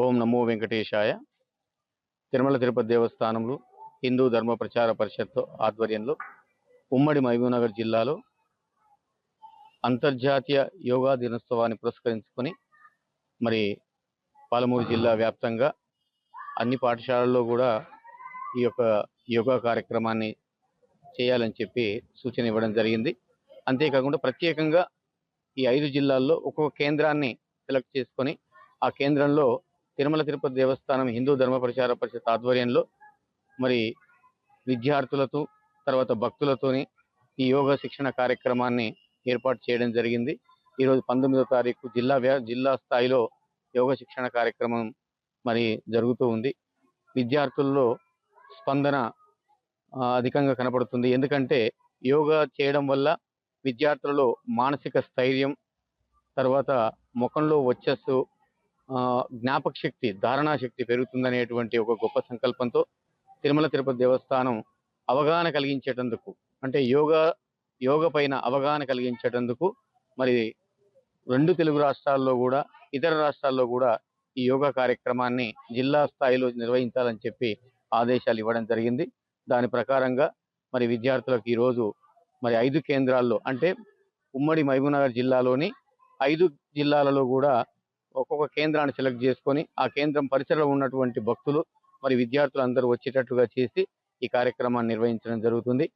ఓం నమో వెంకటేశాయ. తిరుమల తిరుపతి దేవస్థానంలో హిందూ ధర్మ ప్రచార పరిషత్ ఆధ్వర్యంలో ఉమ్మడి మహబూబ్నగర్ జిల్లాలో అంతర్జాతీయ యోగా దినోత్సవాన్ని పురస్కరించుకొని మరి పాలమూరు జిల్లా వ్యాప్తంగా అన్ని పాఠశాలల్లో కూడా ఈ యొక్క యోగా కార్యక్రమాన్ని చేయాలని చెప్పి సూచన ఇవ్వడం జరిగింది. అంతేకాకుండా ప్రత్యేకంగా ఈ ఐదు జిల్లాల్లో ఒక్కొక్క కేంద్రాన్ని సెలెక్ట్ చేసుకొని ఆ కేంద్రంలో తిరుమల తిరుపతి దేవస్థానం హిందూ ధర్మ ప్రచార పరిషత్ ఆధ్వర్యంలో మరి విద్యార్థులతో తర్వాత భక్తులతోని ఈ యోగా శిక్షణ కార్యక్రమాన్ని ఏర్పాటు చేయడం జరిగింది. ఈరోజు పంతొమ్మిదో తారీఖు జిల్లా జిల్లా స్థాయిలో యోగా శిక్షణ కార్యక్రమం మరి జరుగుతూ ఉంది. విద్యార్థుల్లో స్పందన అధికంగా కనపడుతుంది. ఎందుకంటే యోగా చేయడం వల్ల విద్యార్థులలో మానసిక స్థైర్యం తర్వాత ముఖంలో వచ్చస్సు జ్ఞాపక శక్తి ధారణా శక్తి పెరుగుతుందనేటువంటి ఒక గొప్ప సంకల్పంతో తిరుమల తిరుపతి దేవస్థానం అవగాహన కలిగించేటందుకు అంటే యోగా యోగ పైన అవగాహన కలిగించేటందుకు మరి రెండు తెలుగు రాష్ట్రాల్లో కూడా ఇతర రాష్ట్రాల్లో కూడా ఈ యోగా కార్యక్రమాన్ని జిల్లా స్థాయిలో నిర్వహించాలని చెప్పి ఆదేశాలు ఇవ్వడం జరిగింది. దాని ప్రకారంగా మరి విద్యార్థులకు ఈరోజు మరి ఐదు కేంద్రాల్లో అంటే ఉమ్మడి మహబూబ్నగర్ జిల్లాలోని ఐదు జిల్లాలలో కూడా ఒక్కొక్క కేంద్రాన్ని సెలెక్ట్ చేసుకొని ఆ కేంద్రం పరిసరలో ఉన్నటువంటి భక్తులు మరి విద్యార్థులు అందరూ వచ్చేటట్టుగా చేసి ఈ కార్యక్రమాన్ని నిర్వహించడం జరుగుతుంది.